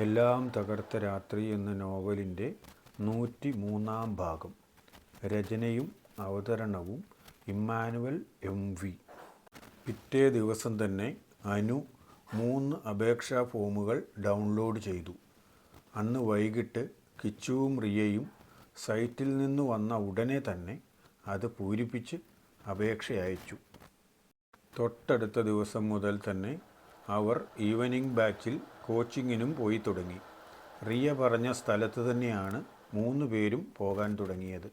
എല്ലാം തകർത്ത രാത്രി എന്ന നോവലിന്റെ നൂറ്റി മൂന്നാം ഭാഗം. രചനയും അവതരണവും ഇമ്മാനുവൽ എം വി. പിറ്റേ ദിവസം തന്നെ അനു മൂന്ന് അപേക്ഷാ ഫോമുകൾ ഡൗൺലോഡ് ചെയ്തു. അന്ന് വൈകിട്ട് കിച്ചുവും റിയയും സൈറ്റിൽ നിന്ന് വന്ന ഉടനെ തന്നെ അത് പൂരിപ്പിച്ച് അപേക്ഷ അയച്ചു. തൊട്ടടുത്ത ദിവസം മുതൽ തന്നെ അവർ ഈവനിംഗ് ബാച്ചിൽ കോച്ചിങ്ങിനും പോയി തുടങ്ങി. റിയ പറഞ്ഞ സ്ഥലത്ത് തന്നെയാണ് മൂന്ന് പേരും പോകാൻ തുടങ്ങിയത്.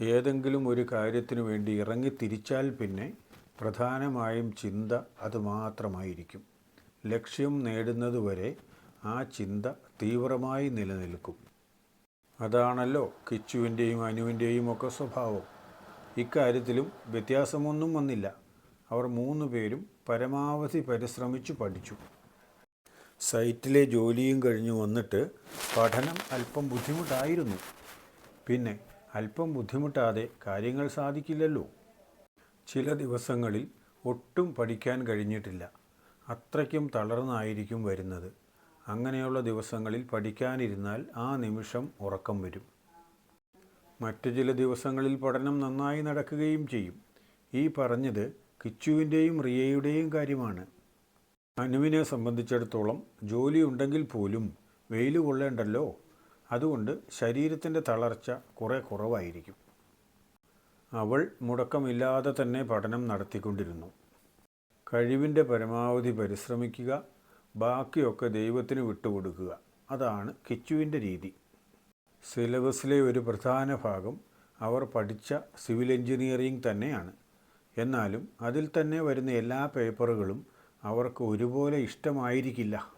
ഏതെങ്കിലും ഒരു കാര്യത്തിനു വേണ്ടി ഇറങ്ങി തിരിച്ചാൽ പിന്നെ പ്രധാനമായും ചിന്ത അതുമാത്രമായിരിക്കും ലക്ഷ്യം നേടുന്നതുവരെ ആ ചിന്ത തീവ്രമായി നിലനിൽക്കും. അതാണല്ലോ കിച്ചുവിന്റെയും അനുവിന്റെയും ഒക്കെ സ്വഭാവം. ഇക്കാര്യത്തിലും വ്യത്യാസമൊന്നും വന്നില്ല. അവർ മൂന്ന് പേരും പരമാവധി പരിശ്രമിച്ചു പഠിച്ചു. സൈറ്റിലെ ജോലിയും കഴിഞ്ഞു വന്നിട്ട് പഠനം അല്പം ബുദ്ധിമുട്ടായിരുന്നു. പിന്നെ അല്പം ബുദ്ധിമുട്ടാതെ കാര്യങ്ങൾ സാധിക്കില്ലല്ലോ. ചില ദിവസങ്ങളിൽ ഒട്ടും പഠിക്കാൻ കഴിഞ്ഞിട്ടില്ല. അത്രയ്ക്കും തളർന്നായിരിക്കും വരുന്നത്. അങ്ങനെയുള്ള ദിവസങ്ങളിൽ പഠിക്കാനിരുന്നാൽ ആ നിമിഷം ഉറക്കം വരും. മറ്റു ചില ദിവസങ്ങളിൽ പഠനം നന്നായി നടക്കുകയും ചെയ്യും. ഈ പറഞ്ഞത് കിച്ചുവിന്റെയും റിയയുടെയും കാര്യമാണ്. അനുവിനെ സംബന്ധിച്ചിടത്തോളം ജോലി ഉണ്ടെങ്കിൽ പോലും വെയിൽ കൊള്ളേണ്ടല്ലോ. അതുകൊണ്ട് ശരീരത്തിന്റെ തളർച്ച കുറേ കുറവായിരിക്കും. അവൾ മുടക്കമില്ലാതെ തന്നെ പഠനം നടത്തിക്കൊണ്ടിരുന്നു. കഴിവിന്റെ പരമാവധി പരിശ്രമിക്കുക ബാക്കിയൊക്കെ ദൈവത്തിന് വിട്ടുകൊടുക്കുക. അതാണ് കിച്ചുവിന്റെ രീതി. സിലബസിലെ ഒരു പ്രധാന ഭാഗം അവർ പഠിച്ച സിവിൽ എഞ്ചിനീയറിംഗ് തന്നെയാണ്. എന്നാലും അതിൽ തന്നെ വരുന്ന എല്ലാ പേപ്പറുകളും അവർക്ക് ഒരുപോലെ ഇഷ്ടമായിരിക്കില്ല.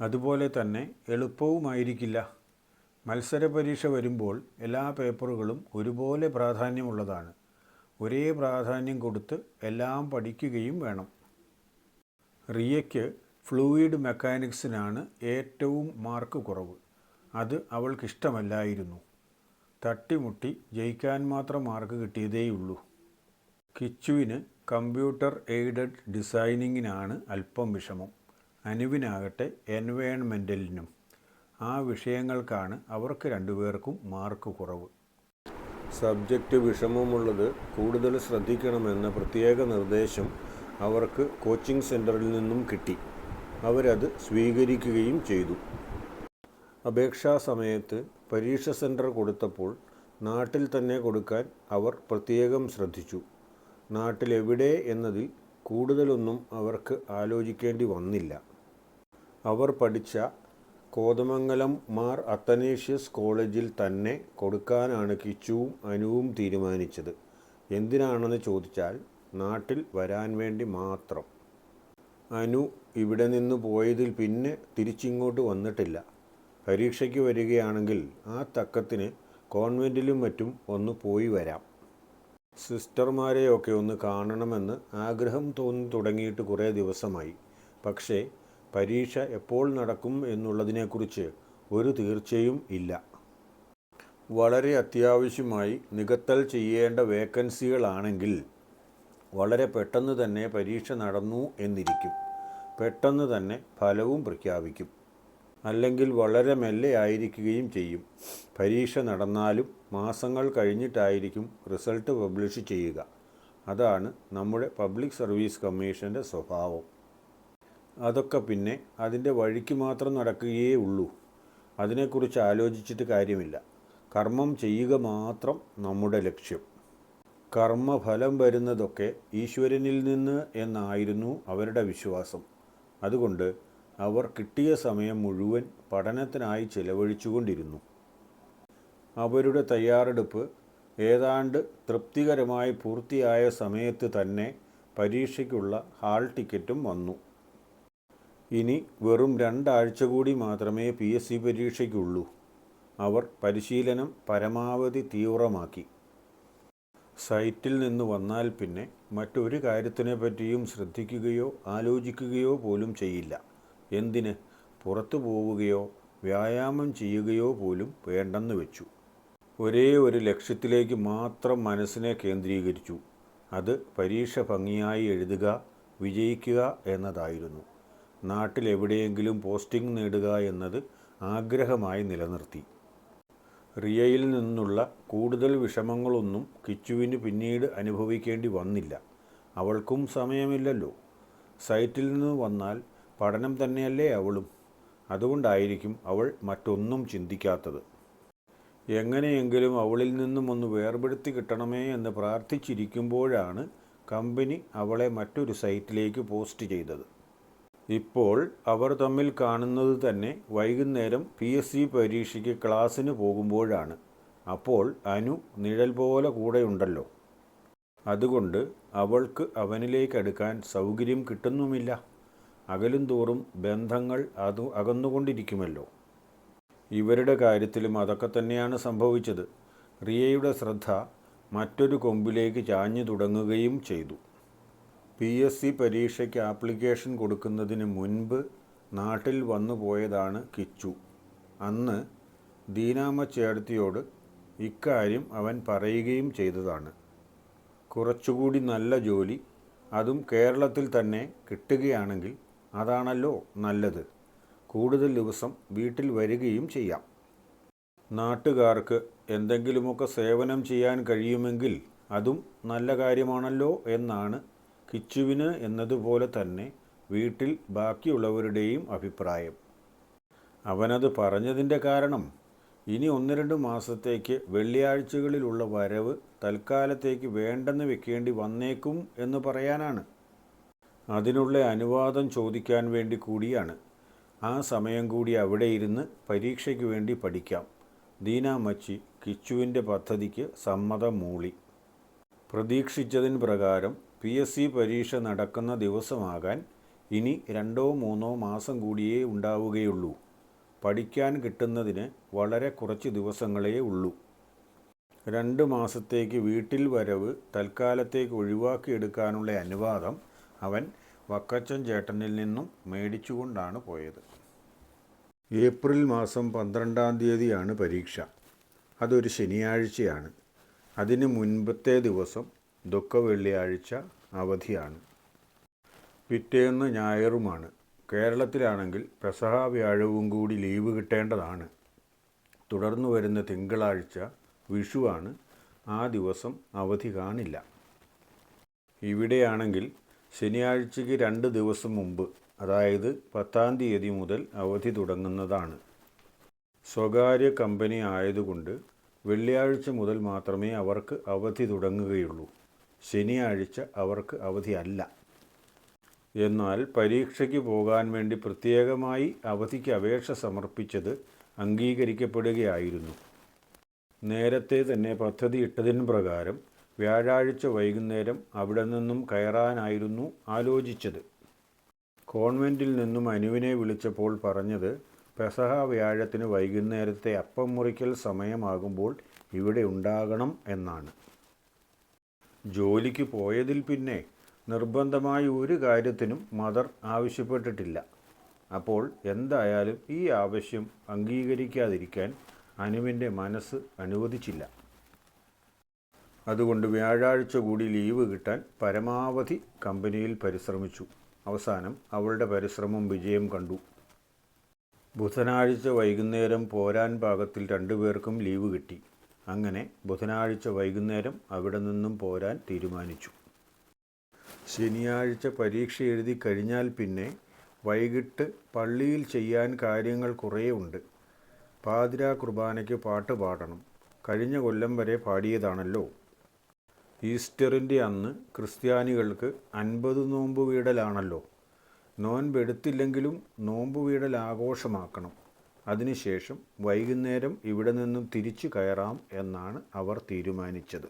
അതുപോലെ തന്നെ എളുപ്പവുമായിരിക്കില്ല. മത്സര പരീക്ഷ വരുമ്പോൾ എല്ലാ പേപ്പറുകളും ഒരുപോലെ പ്രാധാന്യമുള്ളതാണ്. ഒരേ പ്രാധാന്യം കൊടുത്ത് എല്ലാം പഠിക്കുകയും വേണം. റിയയ്ക്ക് ഫ്ലൂയിഡ് മെക്കാനിക്സിനാണ് ഏറ്റവും മാർക്ക് കുറവ്. അത് അവൾക്കിഷ്ടമല്ലായിരുന്നു. തട്ടിമുട്ടി ജയിക്കാൻ മാത്രം മാർക്ക് കിട്ടിയതേയുള്ളൂ. കിച്ചുവിന് കമ്പ്യൂട്ടർ എയ്ഡഡ് ഡിസൈനിങ്ങിനാണ് അല്പം വിഷമം. അനുവിനാകട്ടെ എൻവയൺമെന്റലിനും ആ വിഷയങ്ങൾക്കാണ് അവർക്ക് രണ്ടുപേർക്കും മാർക്ക് കുറവ്. സബ്ജക്റ്റ് വിഷമമുള്ളത് കൂടുതൽ ശ്രദ്ധിക്കണമെന്ന പ്രത്യേക നിർദ്ദേശം അവർക്ക് കോച്ചിങ് സെന്ററിൽ നിന്നും കിട്ടി. അവരത് സ്വീകരിക്കുകയും ചെയ്തു. അപേക്ഷാ സമയത്ത് പരീക്ഷ സെന്റർ കൊടുത്തപ്പോൾ നാട്ടിൽ തന്നെ കൊടുക്കാൻ അവർ പ്രത്യേകം ശ്രദ്ധിച്ചു. നാട്ടിലെവിടെ എന്നതിൽ കൂടുതലൊന്നും അവർക്ക് ആലോചിക്കേണ്ടി വന്നില്ല. അവർ പഠിച്ച കോതമംഗലം മാർ അത്തനേഷ്യസ് കോളേജിൽ തന്നെ കൊടുക്കാനാണ് കിച്ചുവും അനുവും തീരുമാനിച്ചത്. എന്തിനാണെന്ന് ചോദിച്ചാൽ നാട്ടിൽ വരാൻ വേണ്ടി മാത്രം. അനു ഇവിടെ നിന്ന് പോയതിൽ പിന്നെ തിരിച്ചിങ്ങോട്ട് വന്നിട്ടില്ല. പരീക്ഷയ്ക്ക് വരികയാണെങ്കിൽ ആ തക്കത്തിന് കോൺവെന്റിലും മറ്റും ഒന്ന് പോയി വരാം. സിസ്റ്റർമാരെയൊക്കെ ഒന്ന് കാണണമെന്ന് ആഗ്രഹം തോന്നി തുടങ്ങിയിട്ട് കുറേ ദിവസമായി. പക്ഷേ പരീക്ഷ എപ്പോൾ നടക്കും എന്നുള്ളതിനെക്കുറിച്ച് ഒരു തീർച്ചയും ഇല്ല. വളരെ അത്യാവശ്യമായി നികത്തൽ ചെയ്യേണ്ട വേക്കൻസികളാണെങ്കിൽ വളരെ പെട്ടെന്ന് തന്നെ പരീക്ഷ നടന്നു എന്നിരിക്കും. പെട്ടെന്ന് തന്നെ ഫലവും പ്രഖ്യാപിക്കും. അല്ലെങ്കിൽ വളരെ മെല്ലെ ആയിരിക്കുകയും ചെയ്യും. പരീക്ഷ നടന്നാലും മാസങ്ങൾ കഴിഞ്ഞിട്ടായിരിക്കും റിസൾട്ട് പബ്ലിഷ് ചെയ്യുക. അതാണ് നമ്മുടെ പബ്ലിക് സർവീസ് കമ്മീഷന്റെ സ്വഭാവം. അതൊക്കെ പിന്നെ അതിന്റെ വഴിക്ക് മാത്രം നടക്കുകയേ ഉള്ളൂ. അതിനെക്കുറിച്ച് ആലോചിച്ചിട്ട് കാര്യമില്ല. കർമ്മം ചെയ്യുക മാത്രം നമ്മുടെ ലക്ഷ്യം. കർമ്മഫലം വരുന്നതൊക്കെ ഈശ്വരനിൽ നിന്ന് എന്നായിരുന്നു അവരുടെ വിശ്വാസം. അതുകൊണ്ട് അവർ കിട്ടിയ സമയം മുഴുവൻ പഠനത്തിനായി ചിലവഴിച്ചുകൊണ്ടിരുന്നു. അവരുടെ തയ്യാറെടുപ്പ് ഏതാണ്ട് തൃപ്തികരമായി പൂർത്തിയായ സമയത്ത് തന്നെ പരീക്ഷയ്ക്കുള്ള ഹാൾ ടിക്കറ്റും വന്നു. ഇനി വെറും രണ്ടാഴ്ച കൂടി മാത്രമേ പി എസ് സി പരീക്ഷയ്ക്കുള്ളൂ. അവർ പരിശീലനം പരമാവധി തീവ്രമാക്കി. സൈറ്റിൽ നിന്ന് വന്നാൽ പിന്നെ മറ്റൊരു കാര്യത്തിനെ പറ്റിയും ശ്രദ്ധിക്കുകയോ ആലോചിക്കുകയോ പോലും ചെയ്യില്ല. എന്തിന് പുറത്തു പോവുകയോ വ്യായാമം ചെയ്യുകയോ പോലും വേണ്ടെന്ന് വെച്ചു. ഒരേ ഒരു ലക്ഷ്യത്തിലേക്ക് മാത്രം മനസ്സിനെ കേന്ദ്രീകരിച്ചു. അത് പരീക്ഷ ഭംഗിയായി എഴുതുക വിജയിക്കുക എന്നതായിരുന്നു. നാട്ടിലെവിടെയെങ്കിലും പോസ്റ്റിംഗ് നേടുക എന്നത് ആഗ്രഹമായി നിലനിർത്തി. റിയയിൽ നിന്നുള്ള കൂടുതൽ വിഷമങ്ങളൊന്നും കിച്ചുവിന് പിന്നീട് അനുഭവിക്കേണ്ടി വന്നില്ല. അവൾക്കും സമയമില്ലല്ലോ. സൈറ്റിൽ നിന്ന് വന്നാൽ പഠനം തന്നെയല്ലേ അവളും? അതുകൊണ്ടായിരിക്കും അവൾ മറ്റൊന്നും ചിന്തിക്കാത്തത്. എങ്ങനെയെങ്കിലും അവളിൽ നിന്നും ഒന്ന് വേർപെടുത്തി കിട്ടണമേ എന്ന് പ്രാർത്ഥിച്ചിരിക്കുമ്പോഴാണ് കമ്പനി അവളെ മറ്റൊരു സൈറ്റിലേക്ക് പോസ്റ്റ് ചെയ്തത്. ഇപ്പോൾ അവർ തമ്മിൽ കാണുന്നത് തന്നെ വൈകുന്നേരം പി എസ് സി പരീക്ഷയ്ക്ക് ക്ലാസ്സിന് പോകുമ്പോഴാണ്. അപ്പോൾ അനു നിഴൽ പോലെ കൂടെയുണ്ടല്ലോ. അതുകൊണ്ട് അവൾക്ക് അവനിലേക്ക് അടുക്കാൻ സൗകര്യം കിട്ടുന്നുമില്ല. അകലും തോറും ബന്ധങ്ങൾ അത് അകന്നുകൊണ്ടിരിക്കുമല്ലോ. ഇവരുടെ കാര്യത്തിലും അതൊക്കെ തന്നെയാണ് സംഭവിച്ചത്. റിയയുടെ ശ്രദ്ധ മറ്റൊരു കൊമ്പിലേക്ക് ചാഞ്ഞു തുടങ്ങുകയും ചെയ്തു. പി എസ് സി പരീക്ഷയ്ക്ക് ആപ്ലിക്കേഷൻ കൊടുക്കുന്നതിന് മുൻപ് നാട്ടിൽ വന്നു പോയതാണ് കിച്ചു. അന്ന് ദീനാമ ചേർത്തിയോട് ഇക്കാര്യം അവൻ പറയുകയും ചെയ്തതാണ്. കുറച്ചുകൂടി നല്ല ജോലി അതും കേരളത്തിൽ തന്നെ കിട്ടുകയാണെങ്കിൽ അതാണല്ലോ നല്ലത്. കൂടുതൽ ദിവസം വീട്ടിൽ വരികയും ചെയ്യാം. നാട്ടുകാർക്ക് എന്തെങ്കിലുമൊക്കെ സേവനം ചെയ്യാൻ കഴിയുമെങ്കിൽ അതും നല്ല കാര്യമാണല്ലോ എന്നാണ് കിച്ചുവിന് എന്നതുപോലെ തന്നെ വീട്ടിൽ ബാക്കിയുള്ളവരുടെയും അഭിപ്രായം. അവനത് പറഞ്ഞതിന്റെ കാരണം ഇനി ഒന്ന് രണ്ട് മാസത്തേക്ക് വെള്ളിയാഴ്ചകളിലുള്ള വരവ് തൽക്കാലത്തേക്ക് വേണ്ടെന്ന് വെക്കേണ്ടി വന്നേക്കും എന്ന് പറയാനാണ്. അതിനുള്ള അനുവാദം ചോദിക്കാൻ വേണ്ടി കൂടിയാണ്. ആ സമയം കൂടി അവിടെ ഇരുന്ന് പരീക്ഷയ്ക്ക് വേണ്ടി പഠിക്കാം. ദീനാമച്ചി കിച്ചുവിന്റെ പദ്ധതിക്ക് സമ്മതം മൂളി. പ്രതീക്ഷിച്ചതിന് പ്രകാരം പി. എസ്. സി പരീക്ഷ നടക്കുന്ന ദിവസമാകാൻ ഇനി രണ്ടോ മൂന്നോ മാസം കൂടിയേ ഉണ്ടാവുകയുള്ളൂ. പഠിക്കാൻ കിട്ടുന്നതിന് വളരെ കുറച്ച് ദിവസങ്ങളേ ഉള്ളൂ. രണ്ട് മാസത്തേക്ക് വീട്ടിൽ വരവ് തൽക്കാലത്തേക്ക് ഒഴിവാക്കിയെടുക്കാനുള്ള അനുവാദം അവൻ വക്കച്ചൻ ചേട്ടനിൽ നിന്നും മേടിച്ചുകൊണ്ടാണ് പോയത്. ഏപ്രിൽ മാസം പന്ത്രണ്ടാം തീയതിയാണ് പരീക്ഷ. അതൊരു ശനിയാഴ്ചയാണ്. അതിന് മുൻപത്തെ ദിവസം ദുഃഖ വെള്ളിയാഴ്ച അവധിയാണ്. പിറ്റേന്ന് ഞായറുമാണ്. കേരളത്തിലാണെങ്കിൽ പ്രസഹ വ്യാഴവും കൂടി ലീവ് കിട്ടേണ്ടതാണ്. തുടർന്നു വരുന്ന തിങ്കളാഴ്ച വിഷുവാണ്. ആ ദിവസം അവധി കാണില്ല. ഇവിടെയാണെങ്കിൽ ശനിയാഴ്ചയ്ക്ക് രണ്ട് ദിവസം മുമ്പ് അതായത് പത്താം തീയതി മുതൽ അവധി തുടങ്ങുന്നതാണ്. സ്വകാര്യ കമ്പനി ആയതുകൊണ്ട് വെള്ളിയാഴ്ച മുതൽ മാത്രമേ അവർക്ക് അവധി തുടങ്ങുകയുള്ളൂ. ശനിയാഴ്ച അവർക്ക് അവധിയല്ല എന്നാൽ പരീക്ഷയ്ക്ക് പോകാൻ വേണ്ടി പ്രത്യേകമായി അവധിക്ക് അപേക്ഷ സമർപ്പിച്ചത് അംഗീകരിക്കപ്പെടുകയായിരുന്നു. നേരത്തെ തന്നെ പദ്ധതി ഇട്ടതിന് പ്രകാരം വ്യാഴാഴ്ച വൈകുന്നേരം അവിടെ നിന്നും കയറാനായിരുന്നു ആലോചിച്ചത്. കോൺവെന്റിൽ നിന്നും അനുവിനെ വിളിച്ചപ്പോൾ പറഞ്ഞത് പെസഹ വ്യാഴത്തിന് വൈകുന്നേരത്തെ അപ്പം മുറിക്കൽ സമയമാകുമ്പോൾ ഇവിടെ ഉണ്ടാകണം എന്നാണ്. ജോലിക്ക് പോയതിൽ പിന്നെ നിർബന്ധമായ ഒരു കാര്യത്തിനും മദർ ആവശ്യപ്പെട്ടിട്ടില്ല. അപ്പോൾ എന്തായാലും ഈ ആവശ്യം അംഗീകരിക്കാതിരിക്കാൻ അനുവിന്റെ മനസ്സ് അനുവദിച്ചില്ല. അതുകൊണ്ട് വ്യാഴാഴ്ച കൂടി ലീവ് കിട്ടാൻ പരമാവധി കമ്പനിയിൽ പരിശ്രമിച്ചു. അവസാനം അവളുടെ പരിശ്രമം വിജയം കണ്ടു. ബുധനാഴ്ച വൈകുന്നേരം പോരാൻ പാകത്തിൽ രണ്ടുപേർക്കും ലീവ് കിട്ടി. അങ്ങനെ ബുധനാഴ്ച വൈകുന്നേരം അവിടെ നിന്നും പോരാൻ തീരുമാനിച്ചു. ശനിയാഴ്ച പരീക്ഷ എഴുതി കഴിഞ്ഞാൽ പിന്നെ വൈകിട്ട് പള്ളിയിൽ ചെയ്യാൻ കാര്യങ്ങൾ കുറേ ഉണ്ട്. പാതിരാ കുർബാനയ്ക്ക് പാട്ട് പാടണം. കഴിഞ്ഞ കൊല്ലം വരെ പാടിയതാണല്ലോ. ഈസ്റ്ററിന്റെ അന്ന് ക്രിസ്ത്യാനികൾക്ക് അൻപത് നോമ്പ് വീടലാണല്ലോ. നോൻപെടുത്തില്ലെങ്കിലും നോമ്പ് വീടൽ ആഘോഷമാക്കണം. അതിനുശേഷം വൈകുന്നേരം ഇവിടെ നിന്നും തിരിച്ചു കയറാം എന്നാണ് അവർ തീരുമാനിച്ചത്.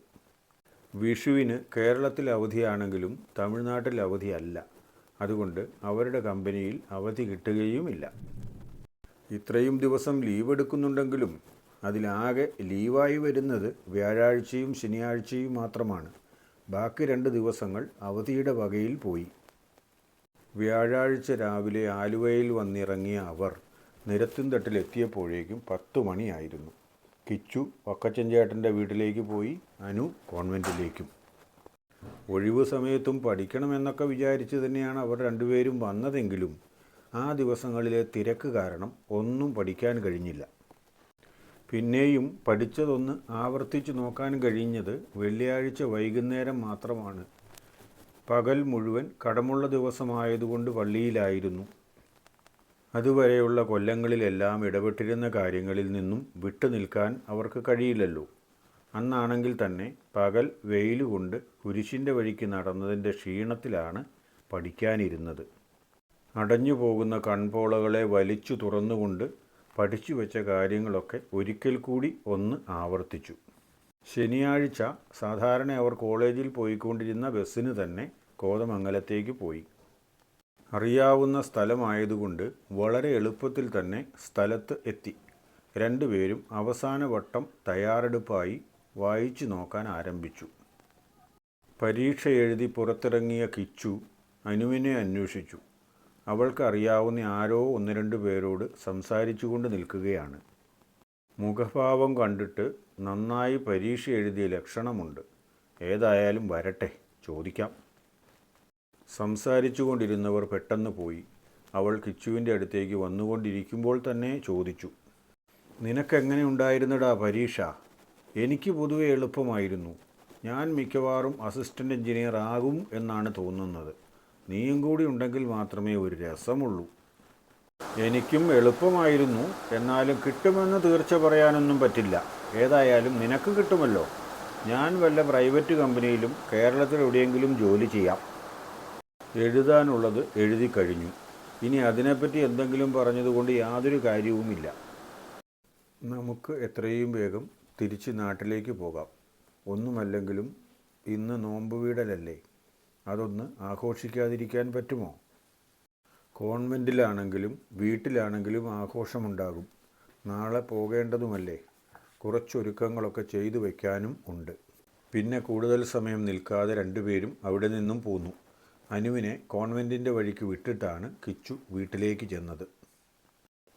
വിഷുവിന് കേരളത്തിൽ അവധിയാണെങ്കിലും തമിഴ്നാട്ടിൽ അവധിയല്ല. അതുകൊണ്ട് അവരുടെ കമ്പനിയിൽ അവധി കിട്ടുകയുമില്ല. ഇത്രയും ദിവസം ലീവ് എടുക്കുന്നുണ്ടെങ്കിലും അതിലാകെ ലീവായി വരുന്നത് വ്യാഴാഴ്ചയും ശനിയാഴ്ചയും മാത്രമാണ്. ബാക്കി രണ്ട് ദിവസങ്ങൾ അവധിയുടെ വകയിൽ പോയി. വ്യാഴാഴ്ച രാവിലെ ആലുവയിൽ വന്നിറങ്ങിയ അവർ നിരത്തുംതട്ടിലെത്തിയപ്പോഴേക്കും പത്തു മണിയായിരുന്നു കിച്ചു വക്കച്ചൻചേട്ടന്റെ വീട്ടിലേക്ക് പോയി അനു കോൺവെന്റിലേക്കും ഒഴിവ് സമയത്തും പഠിക്കണമെന്നൊക്കെ വിചാരിച്ച് തന്നെയാണ് അവർ രണ്ടുപേരും വന്നതെങ്കിലും ആ ദിവസങ്ങളിലെ തിരക്ക് കാരണം ഒന്നും പഠിക്കാൻ കഴിഞ്ഞില്ല. പിന്നെയും പഠിച്ചതൊന്ന് ആവർത്തിച്ചു നോക്കാൻ കഴിഞ്ഞത് വെള്ളിയാഴ്ച വൈകുന്നേരം മാത്രമാണ്. പകൽ മുഴുവൻ കടമുള്ള ദിവസമായതുകൊണ്ട് പള്ളിയിലായിരുന്നു. അതുവരെയുള്ള കൊല്ലങ്ങളിലെല്ലാം ഇടപെട്ടിരുന്ന കാര്യങ്ങളിൽ നിന്നും വിട്ടു നിൽക്കാൻ അവർക്ക് കഴിയില്ലല്ലോ. അന്നാണെങ്കിൽ തന്നെ പകൽ വെയിലുകൊണ്ട് കുരിശിന്റെ വഴിക്ക് നടന്നതിന്റെ ക്ഷീണത്തിലാണ് പഠിക്കാനിരുന്നത്. അടഞ്ഞു പോകുന്ന കൺപോളകളെ വലിച്ചു തുറന്നുകൊണ്ട് പഠിച്ചു വെച്ച കാര്യങ്ങളൊക്കെ ഒരിക്കൽ കൂടി ഒന്ന് ആവർത്തിച്ചു. ശനിയാഴ്ച സാധാരണ അവർ കോളേജിൽ പോയിക്കൊണ്ടിരുന്ന ബസ്സിന് തന്നെ കോതമംഗലത്തേക്ക് പോയി. അറിയാവുന്ന സ്ഥലമായതുകൊണ്ട് വളരെ എളുപ്പത്തിൽ തന്നെ സ്ഥലത്ത് എത്തി. രണ്ടുപേരും അവസാന വട്ടം തയ്യാറെടുപ്പായി വായിച്ചു നോക്കാൻ ആരംഭിച്ചു. പരീക്ഷ എഴുതി പുറത്തിറങ്ങിയ കിച്ചു അനുവിനെ അന്വേഷിച്ചു. അവൾക്ക് അറിയാവുന്ന ആരോ ഒന്ന് രണ്ട് പേരോട് സംസാരിച്ചുകൊണ്ട് നിൽക്കുകയാണ്. മുഖഭാവം കണ്ടിട്ട് നന്നായി പരീക്ഷ എഴുതിയ ലക്ഷണമുണ്ട്. ഏതായാലും വരട്ടെ ചോദിക്കാം. സംസാരിച്ചു കൊണ്ടിരുന്നവർ പെട്ടെന്ന് പോയി. അവൾ കിച്ചുവിന്റെ അടുത്തേക്ക് വന്നുകൊണ്ടിരിക്കുമ്പോൾ തന്നെ ചോദിച്ചു നിനക്കെങ്ങനെ ഉണ്ടായിരുന്നടാ പരീക്ഷ? എനിക്ക് പൊതുവെ എളുപ്പമായിരുന്നു. ഞാൻ മിക്കവാറും അസിസ്റ്റന്റ് എഞ്ചിനീയർ ആകും എന്നാണ് തോന്നുന്നത്. നീയും കൂടി ഉണ്ടെങ്കിൽ മാത്രമേ ഒരു രസമുള്ളൂ. എനിക്കും എളുപ്പമായിരുന്നു. എന്നാലും കിട്ടുമെന്ന് തീർച്ച പറയാനൊന്നും പറ്റില്ല. ഏതായാലും നിനക്ക് കിട്ടുമല്ലോ. ഞാൻ വല്ല പ്രൈവറ്റ് കമ്പനിയിലും കേരളത്തിൽ എവിടെയെങ്കിലും ജോലി ചെയ്യാം. എഴുതാനുള്ളത് എഴുതി കഴിഞ്ഞു. ഇനി അതിനെപ്പറ്റി എന്തെങ്കിലും പറഞ്ഞതുകൊണ്ട് യാതൊരു കാര്യവുമില്ല. നമുക്ക് എത്രയും വേഗം തിരിച്ച് നാട്ടിലേക്ക് പോകാം. ഒന്നുമല്ലെങ്കിലും ഇന്ന് നോമ്പ് വീടലല്ലേ? അതൊന്ന് ആഘോഷിക്കാതിരിക്കാൻ പറ്റുമോ? കോൺവെന്റിലാണെങ്കിലും വീട്ടിലാണെങ്കിലും ആഘോഷമുണ്ടാകും. നാളെ പോകേണ്ടതുമല്ലേ? കുറച്ചൊരുക്കങ്ങളൊക്കെ ചെയ്തു വയ്ക്കാനും ഉണ്ട്. പിന്നെ കൂടുതൽ സമയം നിൽക്കാതെ രണ്ടുപേരും അവിടെ നിന്നും പോന്നു. അനുവിനെ കോൺവെന്റിന്റെ വഴിക്ക് വിട്ടിട്ടാണ് കിച്ചു വീട്ടിലേക്ക് ചെന്നത്.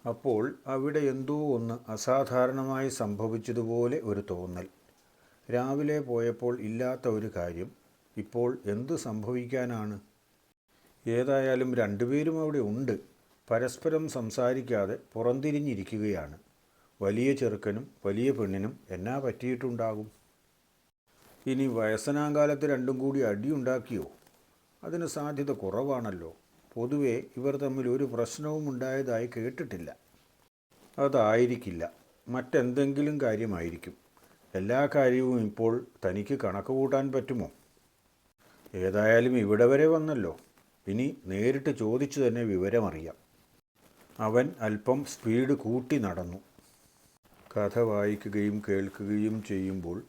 അപ്പോൾ അവിടെ എന്തോ ഒന്ന് അസാധാരണമായി സംഭവിച്ചതുപോലെ ഒരു തോന്നൽ. രാവിലെ പോയപ്പോൾ ഇല്ലാത്ത ഒരു കാര്യം ഇപ്പോൾ എന്തു സംഭവിക്കാനാണ്? ഏതായാലും രണ്ടുപേരും അവിടെ ഉണ്ട്. പരസ്പരം സംസാരിക്കാതെ പുറംതിരിഞ്ഞിരിക്കുകയാണ് വലിയ ചെറുക്കനും വലിയ പെണ്ണിനും എന്നാ പറ്റിയിട്ടുണ്ടാകും? ഇനി വയസ്സനാങ്കാലത്ത് രണ്ടും കൂടി അടിയുണ്ടാക്കിയോ? അതിന് സാധ്യത കുറവാണല്ലോ. പൊതുവെ ഇവർ തമ്മിൽ ഒരു പ്രശ്നവും ഉണ്ടായതായി കേട്ടിട്ടില്ല. അതായിരിക്കില്ല. മറ്റെന്തെങ്കിലും കാര്യമായിരിക്കും. എല്ലാ കാര്യവും ഇപ്പോൾ തനിക്ക് കണക്ക് കൂട്ടാൻ പറ്റുമോ? ഏതായാലും ഇവിടെ വരെ വന്നല്ലോ. ഇനി നേരിട്ട് ചോദിച്ചു തന്നെ വിവരമറിയാം. അവൻ അല്പം സ്പീഡ് കൂട്ടി നടന്നു. കഥ വായിക്കുകയും കേൾക്കുകയും ചെയ്യുമ്പോൾ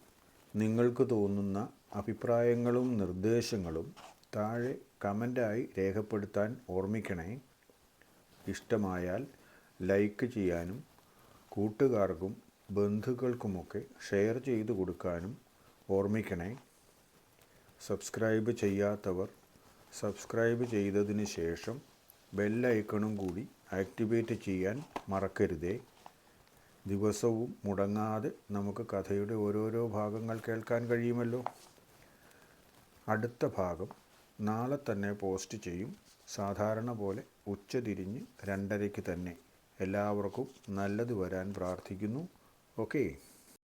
നിങ്ങൾക്ക് തോന്നുന്ന അഭിപ്രായങ്ങളും നിർദ്ദേശങ്ങളും താഴെ കമന്റായി രേഖപ്പെടുത്താൻ ഓർമ്മിക്കണേ. ഇഷ്ടമായാൽ ലൈക്ക് ചെയ്യാനും കൂട്ടുകാർക്കും ബന്ധുക്കൾക്കുമൊക്കെ ഷെയർ ചെയ്തു കൊടുക്കാനും ഓർമ്മിക്കണേ. സബ്സ്ക്രൈബ് ചെയ്യാത്തവർ സബ്സ്ക്രൈബ് ചെയ്തതിന് ശേഷം ബെല്ലൈക്കണും കൂടി ആക്ടിവേറ്റ് ചെയ്യാൻ മറക്കരുതേ. ദിവസവും മുടങ്ങാതെ നമുക്ക് കഥയുടെ ഓരോരോ ഭാഗങ്ങൾ കേൾക്കാൻ കഴിയുമല്ലോ? അടുത്ത ഭാഗം നാളെ തന്നെ പോസ്റ്റ് ചെയ്യും. സാധാരണ പോലെ ഉച്ചതിരിഞ്ഞ് രണ്ടരയ്ക്ക് തന്നെ. എല്ലാവർക്കും നല്ലത് വരാൻ പ്രാർത്ഥിക്കുന്നു. ഓക്കേ